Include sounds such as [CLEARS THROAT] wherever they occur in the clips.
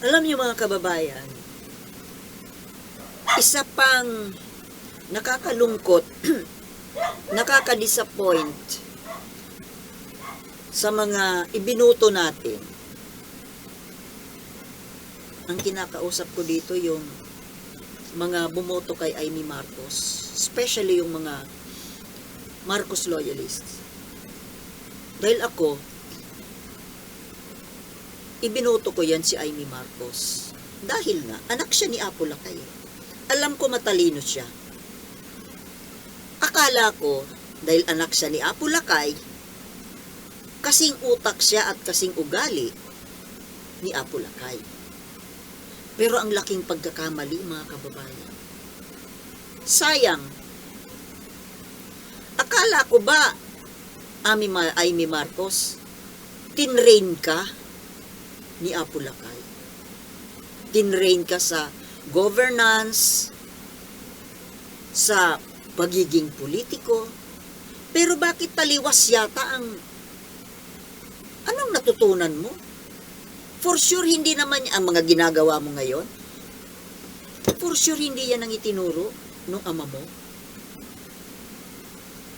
Alam niyo mga kababayan, isa pang nakakalungkot, [CLEARS THROAT] nakaka-disappoint sa mga ibinuto natin. Ang kinakausap ko dito yung mga bumoto kay Amy Marcos, especially yung mga Marcos loyalists. Dahil ako, ibinuto ko yan si Amy Marcos. Dahil nga, anak siya ni Apo Lakay. Alam ko matalino siya. Akala ko, dahil anak siya ni Apo Lakay, kasing utak siya at kasing ugali ni Apo Lakay. Pero ang laking pagkakamali, mga kababayan. Sayang. Akala ko ba, Ma- Amy Marcos, tinrain ka ni Apo Lakay. Tinrain ka sa governance, sa pagiging politiko, pero bakit taliwas yata ang anong natutunan mo? For sure, hindi naman ang mga ginagawa mo ngayon. For sure, hindi yan ang itinuro ng ama mo.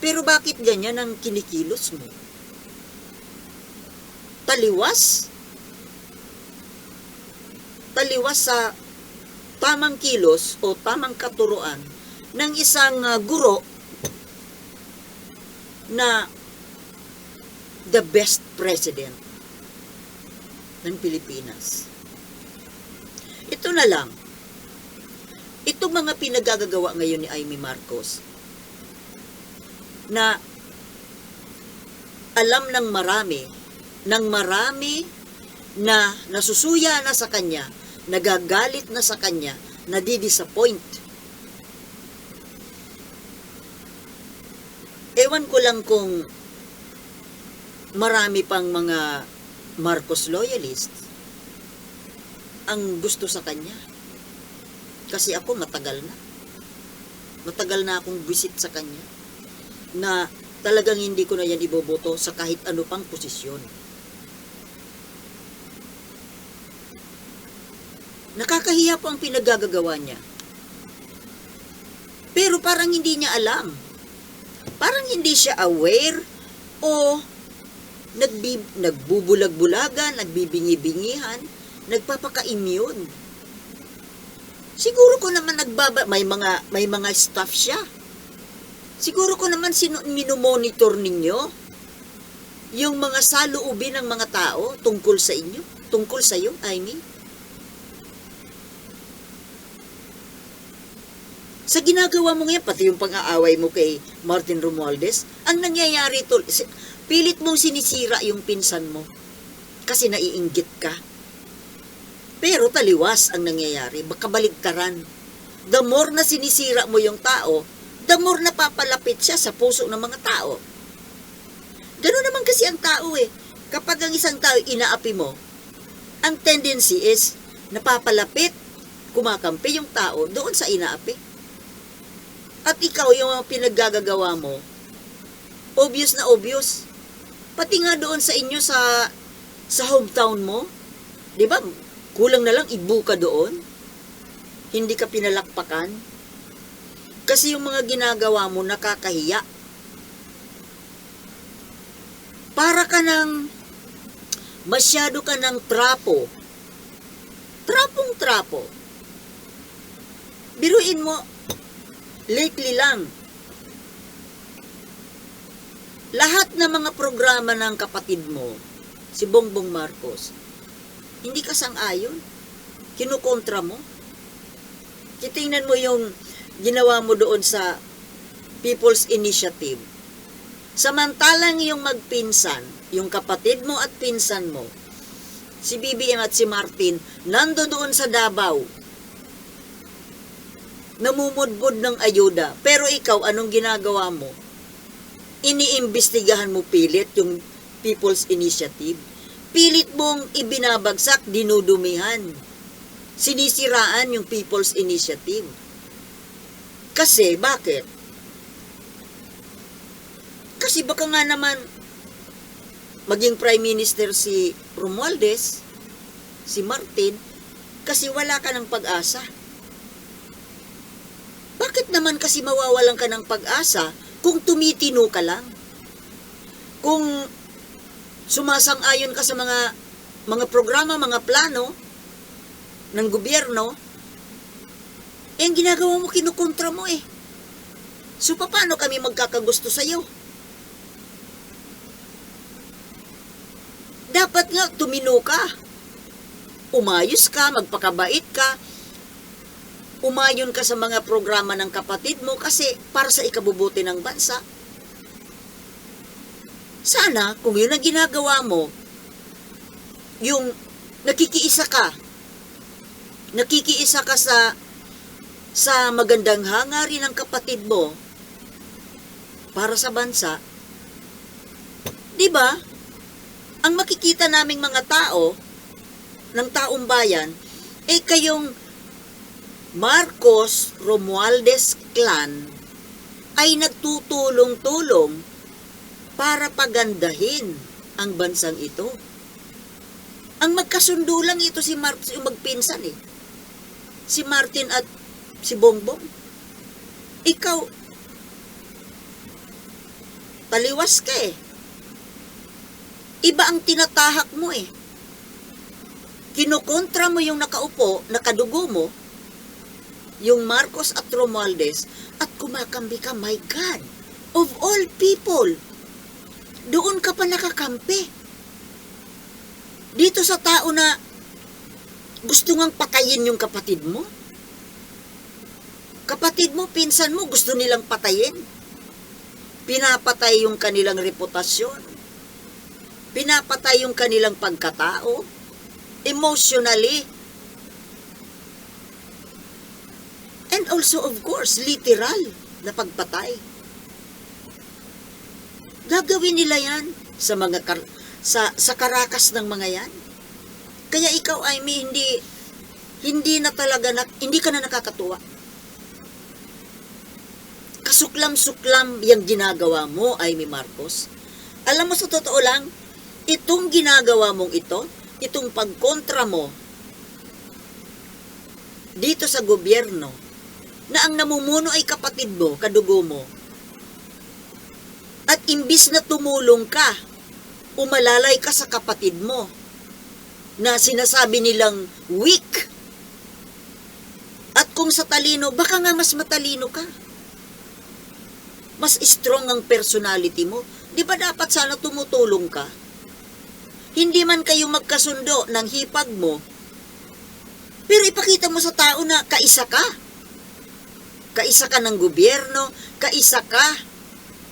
Pero bakit ganyan ang kinikilos mo? Taliwas? Taliwas sa tamang kilos o tamang katuruan ng isang uh, guro na the best president ng Pilipinas. Ito na lang. Itong mga pinagagagawa ngayon ni Amy Marcos na alam ng marami, ng marami na nasusuya na sa kanya, nagagalit na sa kanya, nadidisappoint. Ewan ko lang kung marami pang mga Marcos loyalist ang gusto sa kanya. Kasi ako matagal na. Matagal na akong visit sa kanya na talagang hindi ko na yan iboboto sa kahit ano pang posisyon. Nakakahiya po ang pinagagagawa niya. Pero parang hindi niya alam. Parang hindi siya aware o nagbi, nagbubulag-bulagan, nagbibingi-bingihan, nagpapaka-immune. Siguro ko naman nagbaba, may mga, may mga staff siya. Siguro ko naman sino, minomonitor ninyo yung mga saluubin ng mga tao tungkol sa inyo, tungkol sa iyo, I mean. Sa ginagawa mo ngayon, pati yung pang-aaway mo kay Martin Romualdez, ang nangyayari to, si- pilit mong sinisira yung pinsan mo kasi naiinggit ka. Pero taliwas ang nangyayari, baka baligtaran. The more na sinisira mo yung tao, the more na papalapit siya sa puso ng mga tao. Ganoon naman kasi ang tao eh. Kapag ang isang tao inaapi mo, ang tendency is napapalapit, kumakampi yung tao doon sa inaapi. At ikaw, yung mga pinaggagagawa mo, obvious na obvious. Pati nga doon sa inyo sa sa hometown mo, 'di ba? Kulang na lang ibu ka doon. Hindi ka pinalakpakan. Kasi yung mga ginagawa mo nakakahiya. Para ka ng masyado ka ng trapo. Trapong trapo. Biruin mo, lately lang, lahat ng mga programa ng kapatid mo, si Bongbong Marcos, hindi ka sang-ayon. Kinukontra mo. Titingnan mo yung ginawa mo doon sa People's Initiative. Samantalang yung magpinsan, yung kapatid mo at pinsan mo, si BBM at si Martin, nando doon sa Davao, namumudbud ng ayuda. Pero ikaw, anong ginagawa mo? Iniimbestigahan mo pilit yung People's Initiative. Pilit mong ibinabagsak, dinudumihan. Sinisiraan yung People's Initiative. Kasi, bakit? Kasi baka nga naman maging Prime Minister si Romualdez, si Martin, Kasi wala ka ng pag-asa. Bakit naman kasi mawawalan ka ng pag-asa kung tumitino ka lang? Kung sumasang-ayon ka sa mga mga programa, mga plano ng gobyerno, eh, ang ginagawa mo, kinukontra mo eh. So, paano kami magkakagusto sa'yo? Dapat nga, tumino ka. Umayos ka, magpakabait ka, umayon ka sa mga programa ng kapatid mo kasi para sa ikabubuti ng bansa. Sana, kung yun ang ginagawa mo, yung nakikiisa ka, nakikiisa ka sa sa magandang hangarin ng kapatid mo para sa bansa, di ba? Ang makikita naming mga tao, ng taong bayan, eh kayong Marcos Romualdez clan ay nagtutulong-tulong para pagandahin ang bansang ito. Ang magkasundo lang ito si Marcos, yung magpinsan eh. Si Martin at si Bongbong. Ikaw, taliwas ka eh. Iba ang tinatahak mo eh. Kinukontra mo yung nakaupo, nakadugo mo, yung Marcos at Romualdez, at kumakambi ka, my God, of all people, doon ka pa nakakampi. Dito sa tao na gusto ngang patayin yung kapatid mo. Kapatid mo, pinsan mo, gusto nilang patayin. Pinapatay yung kanilang reputasyon. Pinapatay yung kanilang pagkatao. Emotionally. And also, of course, literal na pagpatay. Gagawin nila yan sa mga kar- sa sa karakas ng mga yan. Kaya ikaw ay may hindi hindi na talaga na, hindi ka na nakakatuwa. Kasuklam-suklam yung ginagawa mo, Amy Marcos. Alam mo sa totoo lang, itong ginagawa mong ito, itong pagkontra mo dito sa gobyerno, na ang namumuno ay kapatid mo, kadugo mo, at imbis na tumulong ka, umalalay ka sa kapatid mo, na sinasabi nilang weak. At kung sa talino, baka nga mas matalino ka. Mas strong ang personality mo. Di ba dapat sana tumutulong ka? Hindi man kayo magkasundo ng hipag mo, pero ipakita mo sa tao na kaisa ka. Kaisa ka ng gobyerno, kaisa ka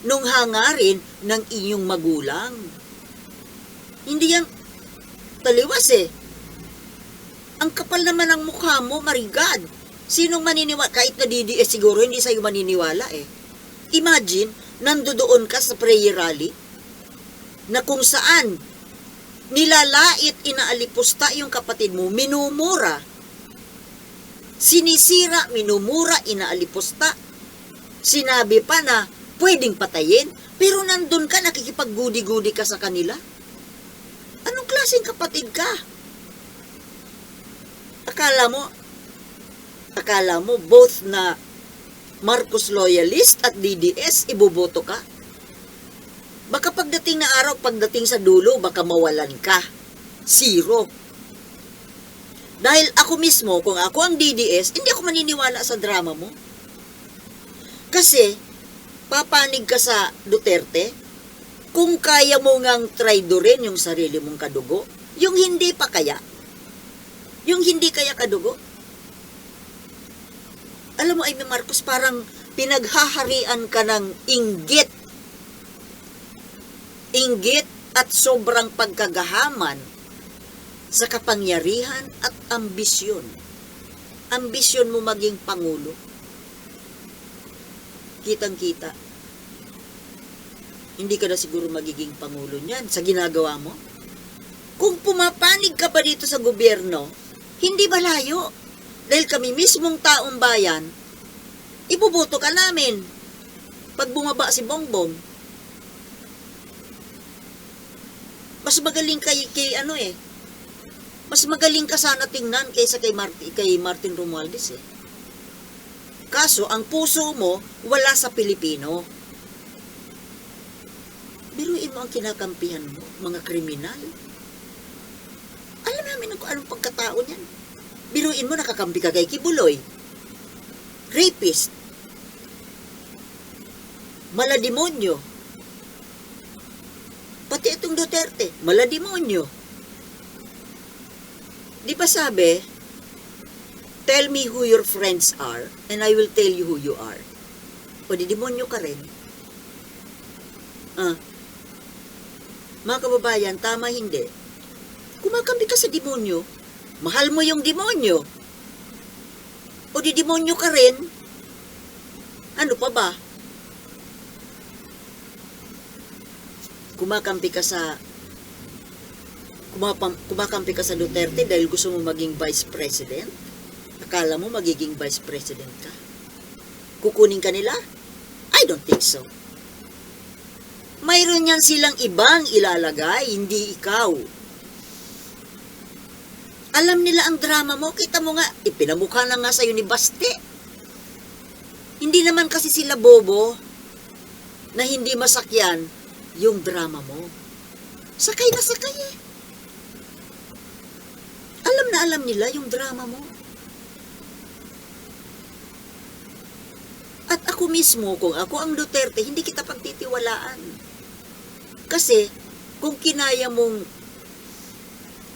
nung hangarin ng inyong magulang. Hindi yan taliwas eh. Ang kapal naman ng mukha mo, marigad. Sinong maniniwala? Kahit na DDS siguro, hindi sa'yo maniniwala eh. Imagine, nandoon ka sa prayer rally na kung saan nilalait, inaalipusta yung kapatid mo, minumura. Sinisira, minumura, inaalipusta. Sinabi pa na pwedeng patayin, pero nandun ka, nakikipag-gudi-gudi ka sa kanila. Anong klaseng kapatid ka? Akala mo, akala mo both na Marcos loyalist at DDS, iboboto ka? Baka pagdating na araw, pagdating sa dulo, baka mawalan ka. Zero. Dahil ako mismo, kung ako ang DDS, hindi ako maniniwala sa drama mo. Kasi, papanig ka sa Duterte, kung kaya mo ngang traidorin yung sarili mong kadugo, yung hindi pa kaya, yung hindi kaya kadugo, alam mo, Amy Marcos, parang pinaghaharian ka ng inggit. Inggit at sobrang pagkagahaman sa kapangyarihan at ambisyon. Ambisyon mo maging pangulo. Kitang-kita. Hindi ka na siguro magiging pangulo niyan sa ginagawa mo. Kung pumapanig ka ba dito sa gobyerno, hindi ba layo? Dahil kami mismong taong bayan, ibuboto ka namin. Pag bumaba si Bongbong, mas magaling kay, kay ano eh, Mas magaling ka sana tingnan kaysa kay, Martin, kay Martin Romualdez eh. Kaso, ang puso mo, wala sa Pilipino. Biruin mo ang kinakampihan mo, mga kriminal. Alam namin kung anong pagkatao niyan. Biruin mo, nakakampi ka kay Kibuloy. Rapist. Malademonyo. Pati itong Duterte, malademonyo. Di ba sabi, tell me who your friends are, and I will tell you who you are. O di demonyo ka rin. Ah. Mga kababayan, tama hindi. Kumakampi ka sa demonyo, mahal mo yung demonyo. O di demonyo ka rin. Ano pa ba? Kumakampi ka sa kumapam, kumakampi ka sa Duterte dahil gusto mo maging vice president? Akala mo magiging vice president ka? Kukunin ka nila? I don't think so. Mayroon yan silang ibang ilalagay, hindi ikaw. Alam nila ang drama mo, kita mo nga, ipinamukha na nga sa'yo ni Baste. Hindi naman kasi sila bobo na hindi masakyan yung drama mo. Sakay na sakay eh. Alam nila yung drama mo. At ako mismo, kung ako ang Duterte, hindi kita pagtitiwalaan. Kasi, kung kinaya mong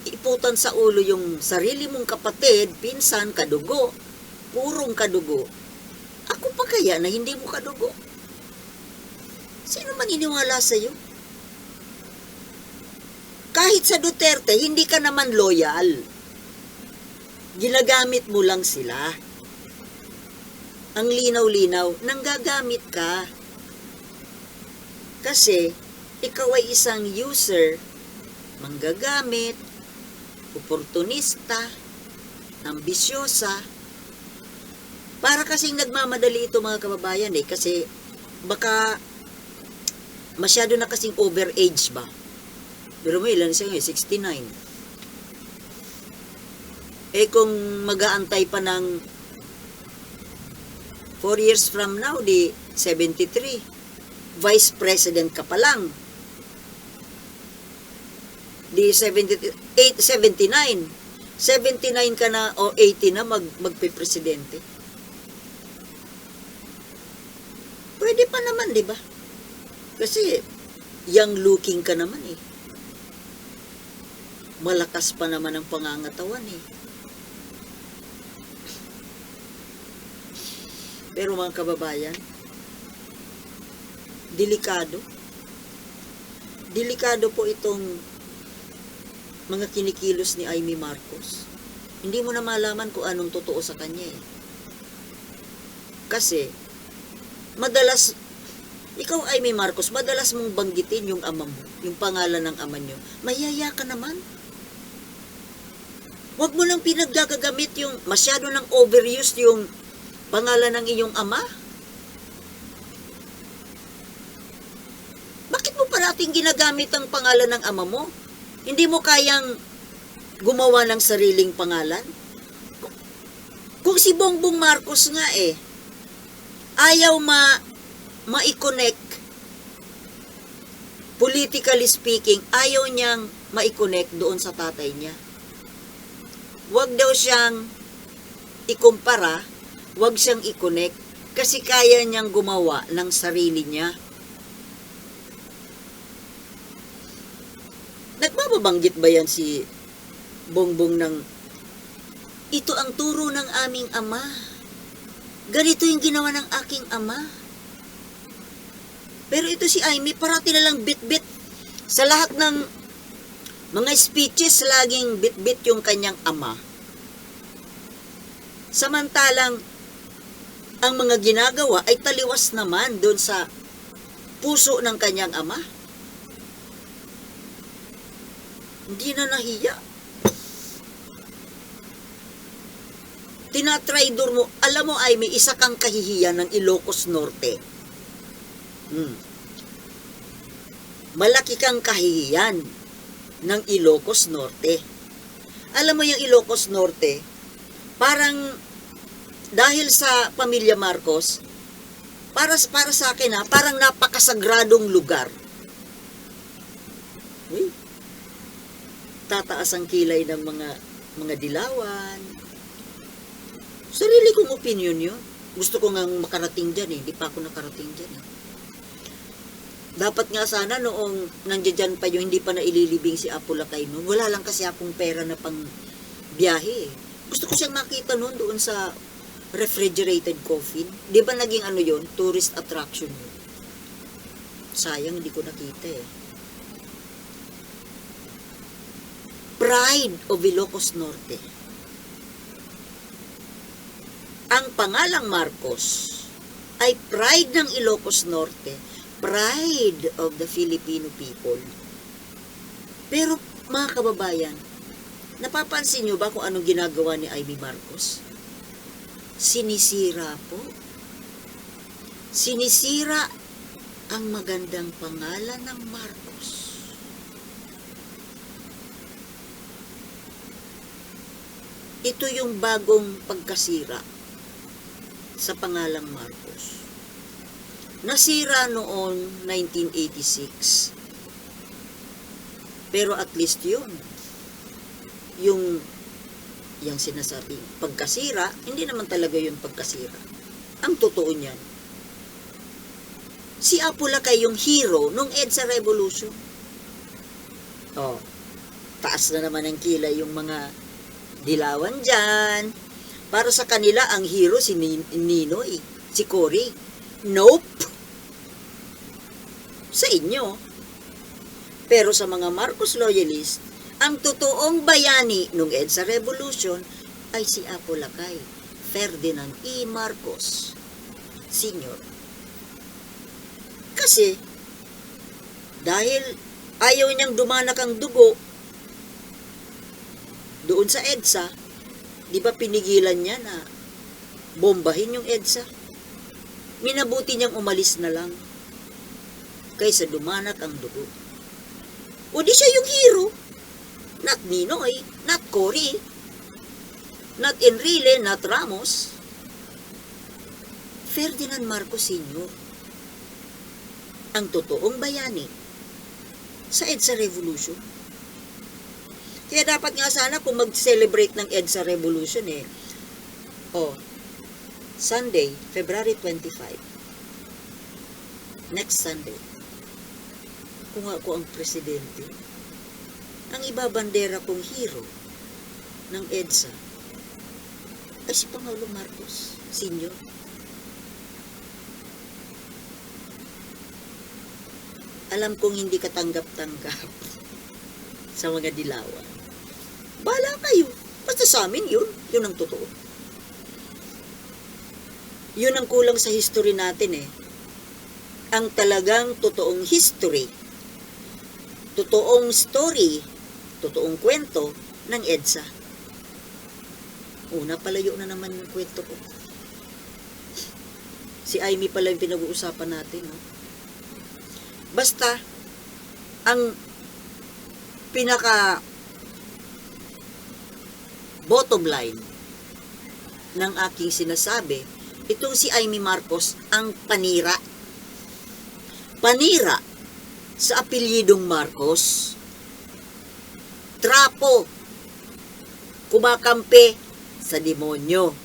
iputan sa ulo yung sarili mong kapatid, pinsan, kadugo, purong kadugo, ako pa kaya na hindi mo kadugo? Sino man iniwala sa'yo? Kahit sa Duterte, hindi ka naman loyal. Ginagamit mo lang sila. Ang linaw-linaw, nanggagamit ka. Kasi, ikaw ay isang user, manggagamit, oportunista, ambisyosa. Para kasing nagmamadali ito mga kababayan eh, kasi baka masyado na kasing overage ba? Pero mo ilan siya ngayon? 69. Eh kung mag-aantay pa ng 4 years from now, di 73. Vice President ka pa lang. Di 78, 79. 79 ka na o 80 na mag, magpe-presidente. Pwede pa naman, di ba? Kasi, young looking ka naman eh. Malakas pa naman ang pangangatawan eh. Pero mga kababayan, delikado. Delikado po itong mga kinikilos ni Amy Marcos. Hindi mo na malaman kung anong totoo sa kanya eh. Kasi, madalas, ikaw Amy Marcos, madalas mong banggitin yung ama mo, yung pangalan ng ama nyo. Mayaya ka naman. Huwag mo nang pinaggagamit yung masyado nang overused yung pangalan ng iyong ama? Bakit mo parating ginagamit ang pangalan ng ama mo? Hindi mo kayang gumawa ng sariling pangalan? Kung si Bongbong Marcos nga eh, ayaw ma ma-connect politically speaking, ayaw niyang ma-connect doon sa tatay niya. Huwag daw siyang ikumpara wag siyang i-connect kasi kaya niyang gumawa ng sarili niya. Nagbababanggit ba yan si Bongbong ng ito ang turo ng aming ama. Ganito yung ginawa ng aking ama. Pero ito si Amy, parati na lang bit-bit. Sa lahat ng mga speeches, laging bit-bit yung kanyang ama. Samantalang, ang mga ginagawa ay taliwas naman doon sa puso ng kanyang ama. Hindi na nahiya. Tinatraidor mo, alam mo ay may isa kang kahihiyan ng Ilocos Norte. Hmm. Malaki kang kahihiyan ng Ilocos Norte. Alam mo yung Ilocos Norte, parang dahil sa pamilya Marcos, para para sa akin ha, parang napakasagradong lugar. Uy, tataas ang kilay ng mga mga dilawan. Sarili kong opinion yun. Gusto ko nga makarating dyan eh. Hindi pa ako nakarating dyan eh. Dapat nga sana noong nandiyan pa yung hindi pa naililibing si Apo Lakay noon. Wala lang kasi akong pera na pang biyahe eh. Gusto ko siyang makita noon doon sa refrigerated coffin. Di ba naging ano yon Tourist attraction yun. Sayang hindi ko nakita eh. Pride of Ilocos Norte. Ang pangalang Marcos ay pride ng Ilocos Norte, pride of the Filipino people. Pero mga kababayan, napapansin nyo ba kung anong ginagawa ni Amy Marcos? Sinisira po. Sinisira ang magandang pangalan ng Marcos. Ito yung bagong pagkasira sa pangalang Marcos. Nasira noon 1986. Pero at least yun. Yung yung sinasabing pagkasira, hindi naman talaga yun pagkasira. Ang totoo niyan, si Apulacay yung hero nung EDSA Revolution. Oh, taas na naman ang kilay yung mga dilawan dyan. Para sa kanila, ang hero si Nin- Ninoy, si Cory. Nope. Sa inyo. Pero sa mga Marcos loyalist, ang totoong bayani nung EDSA Revolution ay si Apo Lakay, Ferdinand E. Marcos, Sr. Kasi, dahil ayaw niyang dumanak ang dugo doon sa EDSA, di ba pinigilan niya na bombahin yung EDSA? Minabuti niyang umalis na lang kaysa dumanak ang dugo. O di siya yung hero. Not Ninoy, not Cory, not Enrile, not Ramos. Ferdinand Marcos Sr. Ang totoong bayani sa EDSA Revolution. Kaya dapat nga sana kung mag-celebrate ng EDSA Revolution eh. Oh, Sunday, February 25. Next Sunday. Kung ako ang presidente, ang ibabandera kong hero ng EDSA ay si Pangulong Marcos Sr. Alam kong hindi katanggap-tanggap [LAUGHS] sa mga dilawan. Bala kayo. Basta sa amin yun. Yun ang totoo. Yun ang kulang sa history natin eh. Ang talagang totoong history, totoong story, totoong kwento ng EDSA. Una, palayo na naman yung kwento ko. Si Amy pala yung pinag-uusapan natin. No? Basta, ang pinaka bottom line ng aking sinasabi, itong si Amy Marcos ang panira. Panira sa apelyidong Marcos. Trapo. Kumakampi sa demonyo.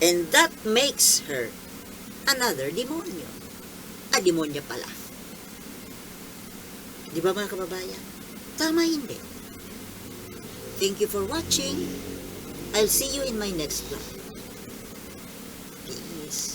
And that makes her another demonyo. Ah, demonyo pala. Di ba mga kababayan? Tama hindi. Thank you for watching. I'll see you in my next vlog.